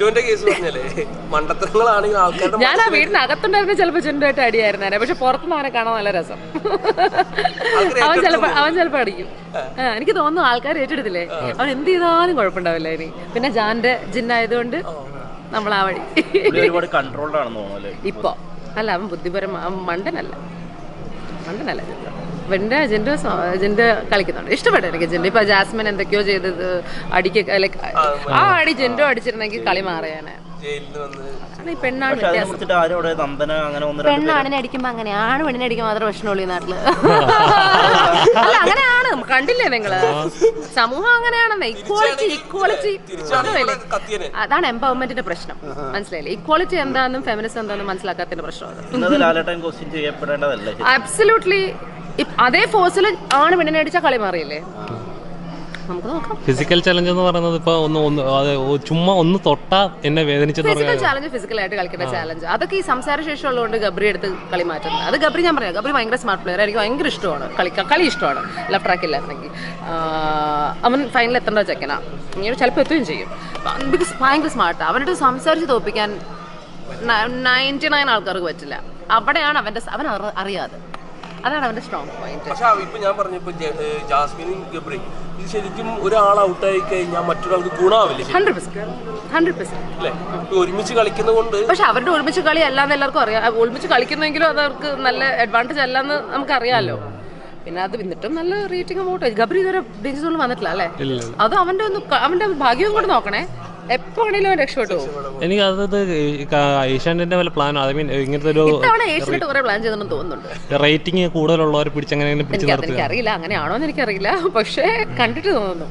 ജിൻഡോന്റെ case പറഞ്ഞല്ലേ? മണ്ടത്തരങ്ങളാണെങ്കിൽ ആൾക്കാരുടെ ഞാൻ ആ വീടിനകത്തുണ്ടായിരുന്ന ചിലപ്പോ ചെണ്ടുമായിട്ട് അടിയായിരുന്നേ പക്ഷെ പുറത്തുനിന്ന് അവനെ കാണാൻ നല്ല രസം. അവൻ ചിലപ്പോ അവൻ ചിലപ്പോ അടിക്കും. എനിക്ക് തോന്നുന്നു ആൾക്കാർ ഏറ്റെടുത്തില്ലേ? അവൻ എന്ത് ചെയ്താലും കുഴപ്പമുണ്ടാവില്ല ഇനി. പിന്നെ ജാന്റെ ജിന്നായതുകൊണ്ട് നമ്മൾ ആ വഴി. ഒരുപാട് കൺട്രോൾഡ് ആണെന്ന് തോന്നുന്നു ഇപ്പൊ. അല്ല അവൻ ബുദ്ധിപരം അവൻ മണ്ടനല്ല. മണ്ടനല്ല. ജിൻഡോ വെന്റെ ജിൻഡോ സോ- കളിക്കുന്നുണ്ട്. ഇഷ്ടപ്പെട്ടു എനിക്ക് ജിൻഡോ ഇപ്പൊ ജാസ്മിൻ എന്തൊക്കെയോ ചെയ്തത് അടിക്ക ലൈക്ക് ആ അടി ജെൻഡോ അടിച്ചിരുന്നെങ്കിൽ കളി മാറിയാണ് പെണ്ണാണിനെ അടിക്കുമ്പോ അങ്ങനെ. ആണ് പെണ്ണിനെ അടിക്കാൻ മാത്രം പ്രശ്നമുള്ളൂ ഈ നാട്ടിൽ. അല്ല അങ്ങനെയാണ്. കണ്ടില്ലേ നിങ്ങൾ? സമൂഹം അങ്ങനെയാണെന്ന്. ഇക്വാളിറ്റി ഇക്വാളിറ്റി അതാണ് എംപവർമെന്റിന്റെ പ്രശ്നം. മനസ്സിലായില്ലേ? ഇക്വാളിറ്റി എന്താണെന്നും ഫെമിനിസം എന്താണെന്നും മനസ്സിലാക്കാത്തതിന്റെ പ്രശ്നം അബ്സല്യൂട്ട്ലി അതേ ഫോഴ്സിൽ ആണ് പെണ്ണിനെ അടിച്ച കളി മാറിയില്ലേ? നമുക്ക് നോക്കാം. ഫിസിക്കൽ ചലഞ്ച് എന്ന് പറയുന്നത് ഇപ്പൊ ഒന്ന് ഒന്ന് അത് ചുമ്മാ ഒന്ന് തൊട്ടാ എന്നെ വേദനിച്ചെന്ന് ഫിസിക്കൽ പറയാം. ചാലഞ്ച് ഫിസിക്കലായിട്ട് കളിക്കുന്ന ചാലഞ്ച് അതൊക്കെ ഈ സംസാര ശേഷം ഉള്ളതുകൊണ്ട് ഗബ്രി എടുത്ത് കളി മാറ്റുന്നത്. അത് ഗബ്രി ഞാൻ പറയാം. ഗബ്രി ഭയങ്കര സ്മാർട്ട് പ്ലെയർ എനിക്ക് ഭയങ്കര ഇഷ്ടമാണ്. കളി കളി ഇഷ്ടമാണ്. ലെഫ്റ്റ് ട്രാക്കില്ലായിരുന്നെങ്കിൽ അവൻ ഫൈനൽ എത്തേണ്ട ചെക്കനാ. ഇങ്ങനെ ചിലപ്പോൾ എത്തുകയും ചെയ്യും. ബിക്കോസ് ഭയങ്കര സ്മാർട്ട് അവനോട് സംസാരിച്ച് തോപ്പിക്കാൻ നയന്റി നയൻ ആൾക്കാർക്ക് പറ്റില്ല. അവിടെയാണ് അവന്റെ അവൻ അറി- അറിയാതെ. അതാണ് അവന്റെ സ്ട്രോങ് പോയിന്റ് പക്ഷെ ഇപ്പൊ ഞാൻ പറഞ്ഞപ്പോ ജ- ഏ, ജാസ്മിനും ഗബ്രി ഇത് ശരിക്കും ഒരാൾ ഔട്ട് ആയി കഴിഞ്ഞാൽ മറ്റൊരാൾക്ക് ഗുണമാവില്ല ശരിക്കും, ഹൺഡ്രഡ് പെർസെന്റ് ഹൺഡ്രഡ് പെർസെന്റ് അല്ലേ? ഇപ്പൊ ഒരുമിച്ച് കളിക്കുന്നതുകൊണ്ട് പക്ഷെ അവരുടെ ഒരുമിച്ച് കളി അല്ലാന്ന് എല്ലാവർക്കും അറിയാം. ഒരുമിച്ച് കളിക്കുന്നെങ്കിലും അത് അവർക്ക് നല്ല അഡ്വാന്റേജ് അല്ലാന്ന് നമുക്കറിയാലോ. പിന്നെ അത് എന്നിട്ടും നല്ല റേറ്റിംഗ് വോട്ട് ഗബ്രി ഇതുവരെ ഡേഞ്ചർ സോണിൽ വന്നിട്ടില്ല അല്ലേ? അത് അവന്റെ ഒന്ന് അവന്റെ ഭാഗ്യവും കൂടെ നോക്കണേ. എപ്പോ വേണേലും രക്ഷപ്പെട്ടു എനിക്ക് അത് ഏഷ്യാനെറ്റിന്റെ വല്ല പ്ലാനോ ഐ മീൻ ഇങ്ങനത്തെ ഒരു ഏഷ്യനായിട്ട് കുറെ പ്ലാൻ ചെയ്തെന്ന് തോന്നുന്നുണ്ട്. റേറ്റിംഗ് പിടിച്ചങ്ങനെ പിടിച്ചു എനിക്കത് നിർത്തുക. എനിക്കറിയില്ല. അങ്ങനെയാണോ എന്ന് എനിക്കറിയില്ല. പക്ഷേ കണ്ടിട്ട് തോന്നുന്നു.